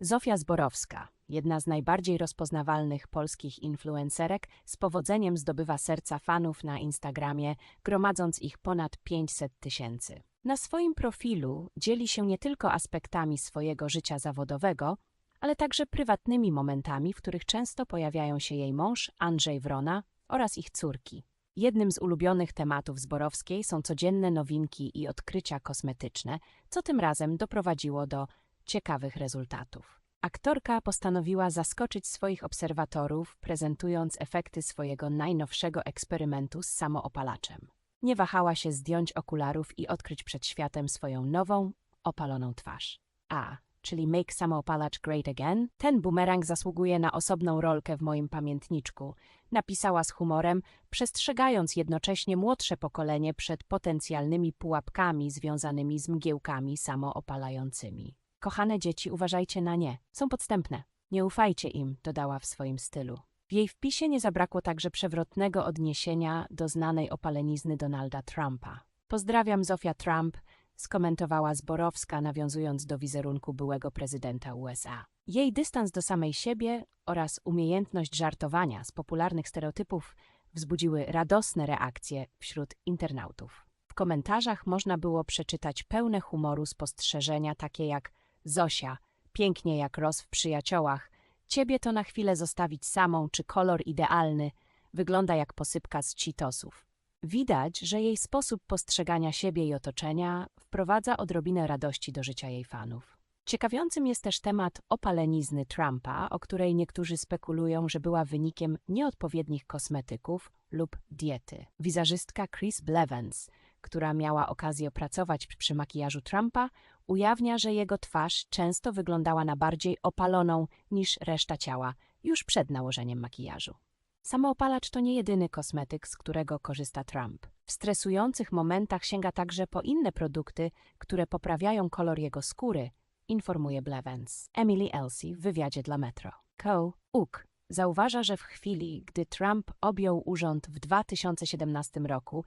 Zofia Zborowska, jedna z najbardziej rozpoznawalnych polskich influencerek, z powodzeniem zdobywa serca fanów na Instagramie, gromadząc ich ponad 500 tysięcy. Na swoim profilu dzieli się nie tylko aspektami swojego życia zawodowego, ale także prywatnymi momentami, w których często pojawiają się jej mąż Andrzej Wrona oraz ich córki. Jednym z ulubionych tematów Zborowskiej są codzienne nowinki i odkrycia kosmetyczne, co tym razem doprowadziło do ciekawych rezultatów. Aktorka postanowiła zaskoczyć swoich obserwatorów, prezentując efekty swojego najnowszego eksperymentu z samoopalaczem. Nie wahała się zdjąć okularów i odkryć przed światem swoją nową, opaloną twarz. A, czyli Make Samoopalacz Great Again, ten bumerang zasługuje na osobną rolkę w moim pamiętniczku, napisała z humorem, przestrzegając jednocześnie młodsze pokolenie przed potencjalnymi pułapkami związanymi z mgiełkami samoopalającymi. Kochane dzieci, uważajcie na nie. Są podstępne. Nie ufajcie im, dodała w swoim stylu. W jej wpisie nie zabrakło także przewrotnego odniesienia do znanej opalenizny Donalda Trumpa. Pozdrawiam Zofia Trump, skomentowała Zborowska, nawiązując do wizerunku byłego prezydenta USA. Jej dystans do samej siebie oraz umiejętność żartowania z popularnych stereotypów wzbudziły radosne reakcje wśród internautów. W komentarzach można było przeczytać pełne humoru spostrzeżenia takie jak Zosia, pięknie jak roz w przyjaciołach, ciebie to na chwilę zostawić samą, czy kolor idealny, wygląda jak posypka z cheetosów. Widać, że jej sposób postrzegania siebie i otoczenia wprowadza odrobinę radości do życia jej fanów. Ciekawiącym jest też temat opalenizny Trumpa, o której niektórzy spekulują, że była wynikiem nieodpowiednich kosmetyków lub diety. Wizerzystka Chris Blevins, która miała okazję pracować przy makijażu Trumpa, ujawnia, że jego twarz często wyglądała na bardziej opaloną niż reszta ciała już przed nałożeniem makijażu. Samoopalacz to nie jedyny kosmetyk, z którego korzysta Trump. W stresujących momentach sięga także po inne produkty, które poprawiają kolor jego skóry, informuje Blevins. Emily Elsie w wywiadzie dla Metro. Co. Uk zauważa, że w chwili, gdy Trump objął urząd w 2017 roku,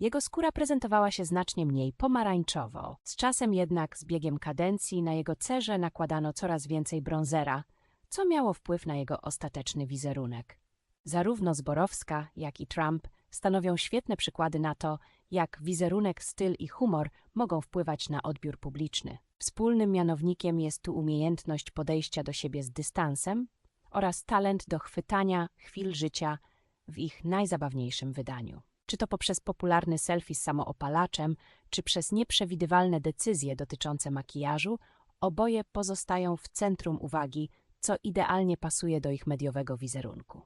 jego skóra prezentowała się znacznie mniej pomarańczowo. Z czasem jednak, z biegiem kadencji, na jego cerze nakładano coraz więcej bronzera, co miało wpływ na jego ostateczny wizerunek. Zarówno Zborowska, jak i Trump stanowią świetne przykłady na to, jak wizerunek, styl i humor mogą wpływać na odbiór publiczny. Wspólnym mianownikiem jest tu umiejętność podejścia do siebie z dystansem oraz talent do chwytania chwil życia w ich najzabawniejszym wydaniu. Czy to poprzez popularny selfie z samoopalaczem, czy przez nieprzewidywalne decyzje dotyczące makijażu, oboje pozostają w centrum uwagi, co idealnie pasuje do ich mediowego wizerunku.